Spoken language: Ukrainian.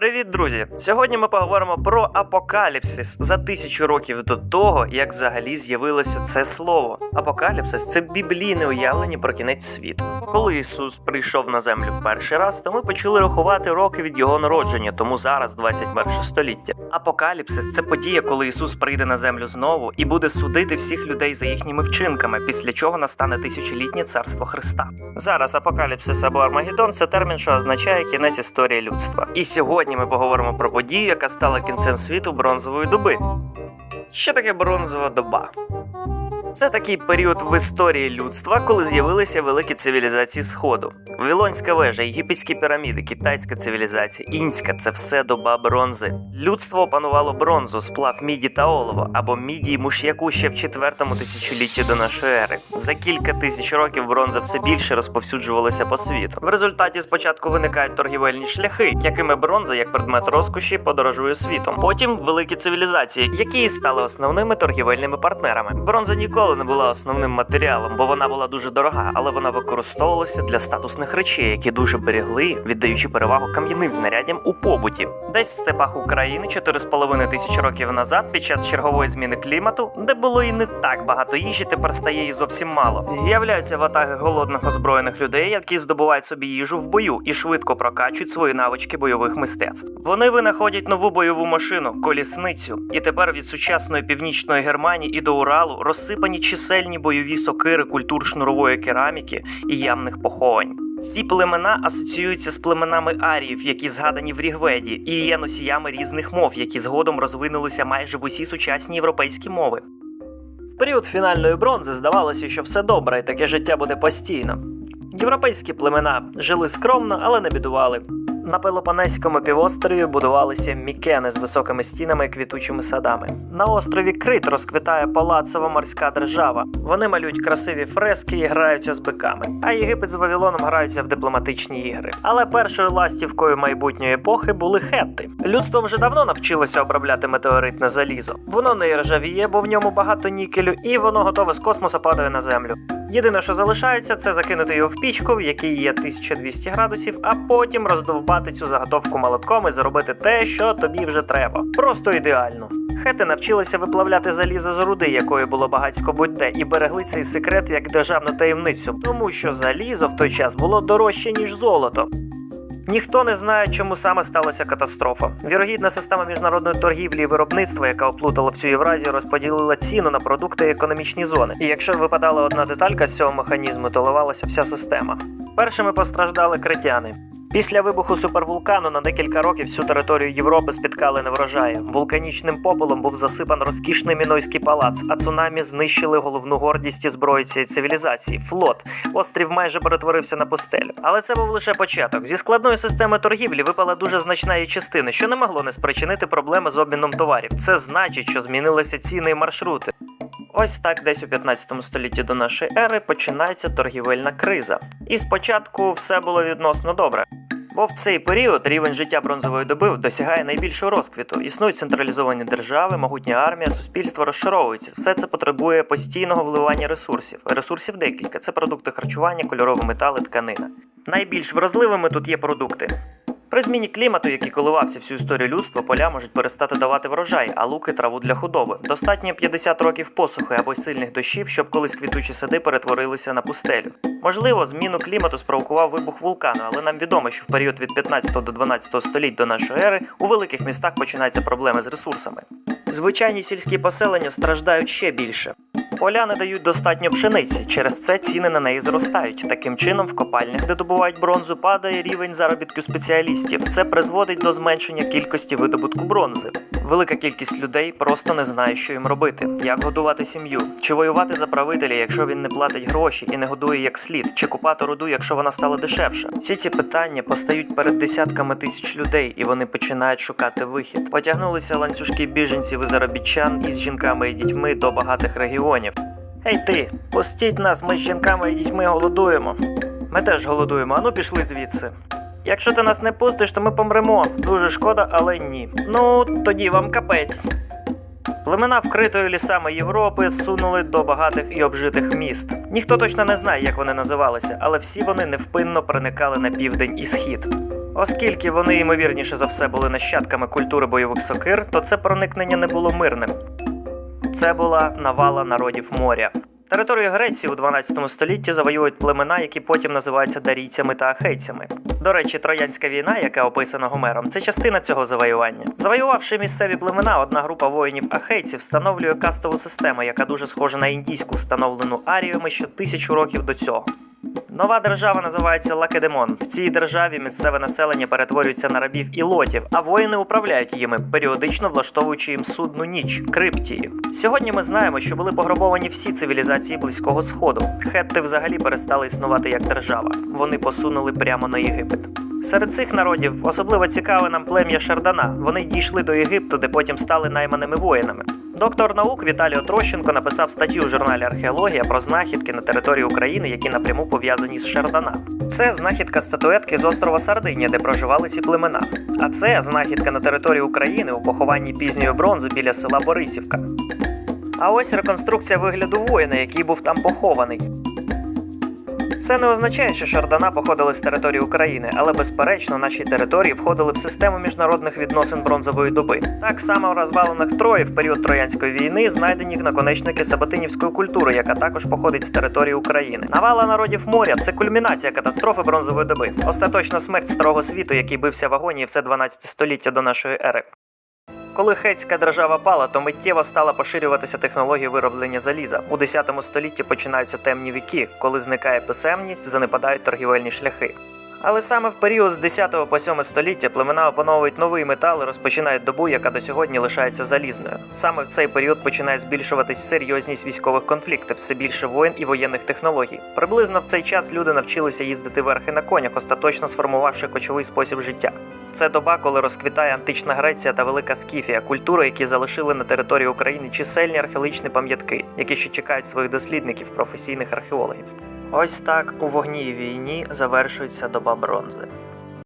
Привіт, друзі! Сьогодні ми поговоримо про апокаліпсис за тисячу років до того, як взагалі з'явилося це слово. Апокаліпсис це біблійне уявлення про кінець світу. Коли Ісус прийшов на землю в перший раз, то ми почали рахувати роки від його народження, тому зараз 21 століття. Апокаліпсис це подія, коли Ісус прийде на землю знову і буде судити всіх людей за їхніми вчинками, після чого настане тисячолітнє царство Христа. Зараз апокаліпсис або Армагеддон – це термін, що означає кінець історії людства. І сьогодні ми поговоримо про подію, яка стала кінцем світу бронзової доби. Що таке бронзова доба? Це такий період в історії людства, коли з'явилися великі цивілізації Сходу. Вавилонська вежа, єгипетські піраміди, китайська цивілізація, інська це все доба бронзи. Людство опанувало бронзу, сплав міді та олово, або міді і муш'яку ще в четвертому тисячолітті до нашої ери. За кілька тисяч років бронза все більше розповсюджувалася по світу. В результаті спочатку виникають торгівельні шляхи, якими бронза як предмет розкоші подорожує світом. Потім великі цивілізації, які і стали основними торгівельними партнерами. Бронза ніколи не була основним матеріалом, бо вона була дуже дорога, але вона використовувалася для статусних речей, які дуже берегли, віддаючи перевагу кам'яним знаряддям у побуті. Десь в степах України 4,5 тисяч років назад, під час чергової зміни клімату, де було і не так багато їжі, тепер стає її зовсім мало. З'являються ватаги голодних озброєних людей, які здобувають собі їжу в бою і швидко прокачують свої навички бойових мистецтв. Вони винаходять нову бойову машину колісницю, і тепер від сучасної північної Германії і до Уралу розсипані чисельні бойові сокири культур шнурової кераміки і ямних поховань. Ці племена асоціюються з племенами аріїв, які згадані в Рігведі, і є носіями різних мов, які згодом розвинулися майже в усі сучасні європейські мови. В період фінальної бронзи здавалося, що все добре, і таке життя буде постійно. Європейські племена жили скромно, але не бідували. На Пелопонеському півострові будувалися мікени з високими стінами і квітучими садами. На острові Крит розквітає палацова морська держава. Вони малюють красиві фрески і граються з биками. А Єгипет з Вавилоном граються в дипломатичні ігри. Але першою ластівкою майбутньої епохи були хетти. Людство вже давно навчилося обробляти метеоритне залізо. Воно не ржавіє, бо в ньому багато нікелю, і воно готове з космоса падає на землю. Єдине, що залишається, це закинути його в пічку, в якій є 1200 градусів, а потім роздовбати цю заготовку молотком і заробити те, що тобі вже треба. Просто ідеально. Хети навчилися виплавляти залізо з руди, якої було багатько будь-де, і берегли цей секрет як державну таємницю, тому що залізо в той час було дорожче ніж золото. Ніхто не знає, чому саме сталася катастрофа. Вірогідна система міжнародної торгівлі і виробництва, яка оплутала всю Євразію, розподілила ціну на продукти і економічні зони. І якщо випадала одна деталька з цього механізму, то ливалася вся система. Першими постраждали критяни. Після вибуху супервулкану на декілька років всю територію Європи спіткали неврожаї. Вулканічним попелом був засипан розкішний мінойський палац, а цунамі знищили головну гордість і зброю цієї цивілізації флот. Острів майже перетворився на пустелю. Але це був лише початок. Зі складної системи торгівлі випала дуже значна її частина, що не могло не спричинити проблеми з обміном товарів. Це значить, що змінилися ціни і маршрути. Ось так, десь у 15 столітті до нашої ери починається торгівельна криза. І спочатку все було відносно добре. Бо в цей період рівень життя бронзової доби досягає найбільшого розквіту. Існують централізовані держави, могутня армія, суспільство розшаровується. Все це потребує постійного вливання ресурсів. Ресурсів декілька: це продукти харчування, кольорові метали, тканина. Найбільш вразливими тут є продукти. При зміні клімату, який коливався всю історію людства, поля можуть перестати давати врожай, а луки траву для худоби. Достатньо 50 років посухи або сильних дощів, щоб колись квітучі сади перетворилися на пустелю. Можливо, зміну клімату спровокував вибух вулкану, але нам відомо, що в період від 15 до 12 століть до нашої ери у великих містах починаються проблеми з ресурсами. Звичайні сільські поселення страждають ще більше. Поля не дають достатньо пшениці, через це ціни на неї зростають. Таким чином, в копальнях, де добувають бронзу, падає рівень заробітку спеціалістів. Це призводить до зменшення кількості видобутку бронзи. Велика кількість людей просто не знає, що їм робити, як годувати сім'ю, чи воювати за правителя, якщо він не платить гроші і не годує як слід, чи купати руду, якщо вона стала дешевша. Всі ці питання постають перед десятками тисяч людей, і вони починають шукати вихід. Потягнулися ланцюжки біженців і заробітчан із жінками і дітьми до багатих регіонів. Ей ти, пустіть нас, ми з жінками і дітьми голодуємо. Ми теж голодуємо, ану пішли звідси. Якщо ти нас не пустиш, то ми помремо. Дуже шкода, але ні. Ну, тоді вам капець. Племена вкритої лісами Європи сунули до багатих і обжитих міст. Ніхто точно не знає, як вони називалися, але всі вони невпинно проникали на південь і схід. Оскільки вони ймовірніше за все були нащадками культури бойових сокир, то це проникнення не було мирним. Це була навала народів моря. Територію Греції у 12 столітті завоюють племена, які потім називаються дарійцями та ахейцями. До речі, Троянська війна, яка описана Гомером, це частина цього завоювання. Завоювавши місцеві племена, одна група воїнів ахейців встановлює кастову систему, яка дуже схожа на індійську, встановлену аріями ще тисячу років до цього. Нова держава називається Лакедемон. В цій державі місцеве населення перетворюється на рабів і лотів, а воїни управляють їми, періодично влаштовуючи їм судну ніч криптії. Сьогодні ми знаємо, що були пограбовані всі цивілізації близького сходу. Хетти взагалі перестали існувати як держава. Вони посунули прямо на Єгипет. Серед цих народів особливо цікаве нам плем'я Шардана. Вони дійшли до Єгипту, де потім стали найманими воїнами. Доктор наук Віталій Отрощенко написав статтю в журналі Археологія про знахідки на території України, які напряму пов'язані з Шардана. Це знахідка статуетки з острова Сардинія, де проживали ці племена. А це знахідка на території України у похованні пізньої бронзи біля села Борисівка. А ось реконструкція вигляду воїна, який був там похований. Це не означає, що Шардана походили з території України, але безперечно наші території входили в систему міжнародних відносин бронзової доби. Так само в розвалинах Трої в період Троянської війни знайдені наконечники Сабатинівської культури, яка також походить з території України. Навала народів моря це кульмінація катастрофи бронзової доби, остаточна смерть старого світу, який бився в агонії все 12 століття до нашої ери. Коли хетська держава пала, то миттєво стала поширюватися технологія вироблення заліза. У 10 столітті починаються темні віки, коли зникає писемність, занепадають торгівельні шляхи. Але саме в період з 10 по 7 століття племена опановують новий метал і розпочинають добу, яка до сьогодні лишається залізною. Саме в цей період починає збільшуватись серйозність військових конфліктів, все більше воєн і воєнних технологій. Приблизно в цей час люди навчилися їздити верхи на конях, остаточно сформувавши кочовий спосіб життя. Це доба, коли розквітає антична Греція та Велика Скіфія, культури, які залишили на території України чисельні археологічні пам'ятки, які ще чекають своїх дослідників, професійних археологів. Ось так у вогні і війні завершується доба бронзи.